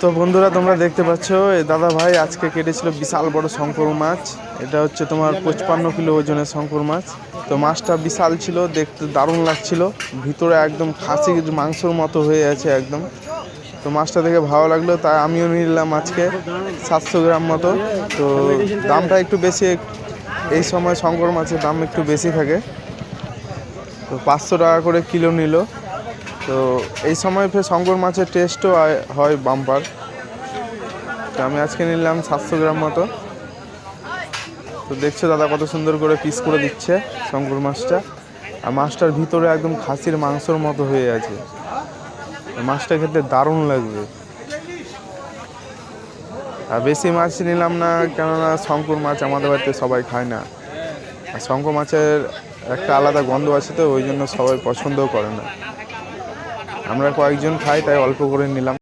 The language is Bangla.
তো বন্ধুরা, তোমরা দেখতে পাচ্ছ দাদা ভাই আজকে কেটেছিল বিশাল বড় শঙ্কর মাছ। এটা হচ্ছে তোমার পঁচপান্ন কিলো ওজনের শঙ্কর মাছ। তো মাছটা বিশাল ছিল, দেখতে দারুণ লাগছিল। ভিতরে একদম খাসির মাংসর মতো হয়ে আছে একদম। তো মাছটা দেখে ভালো লাগল, তাই আমিও নিলাম আজকে সাতশো গ্রাম মতো। তো দামটা একটু বেশি, এই সময় শঙ্কর মাছের দাম একটু বেশি থাকে। তো পাঁচশো টাকা করে কিলো নিল। তো এই সময় ফের শঙ্কর মাছের টেস্টও হয় বাম্পার তো আমি আজকে নিলাম সাতশো গ্রাম মতো। তো দেখছ দাদা কত সুন্দর করে পিস করে দিচ্ছে শঙ্কর মাছটা। আর মাছটার ভিতরে একদম খাসির মাংসর মতো হয়ে আছে। মাছটা খেতে দারুণ লাগবে। আর বেশি মাছ নিলাম না, কেননা শঙ্কর মাছ আমাদের বাড়িতে সবাই খায় না। আর শঙ্কর মাছের একটা আলাদা গন্ধ আছে তো, ওই জন্য সবাই পছন্দও করে না। আমরা কয়েকজন খাই তাই অল্প করে নিলাম।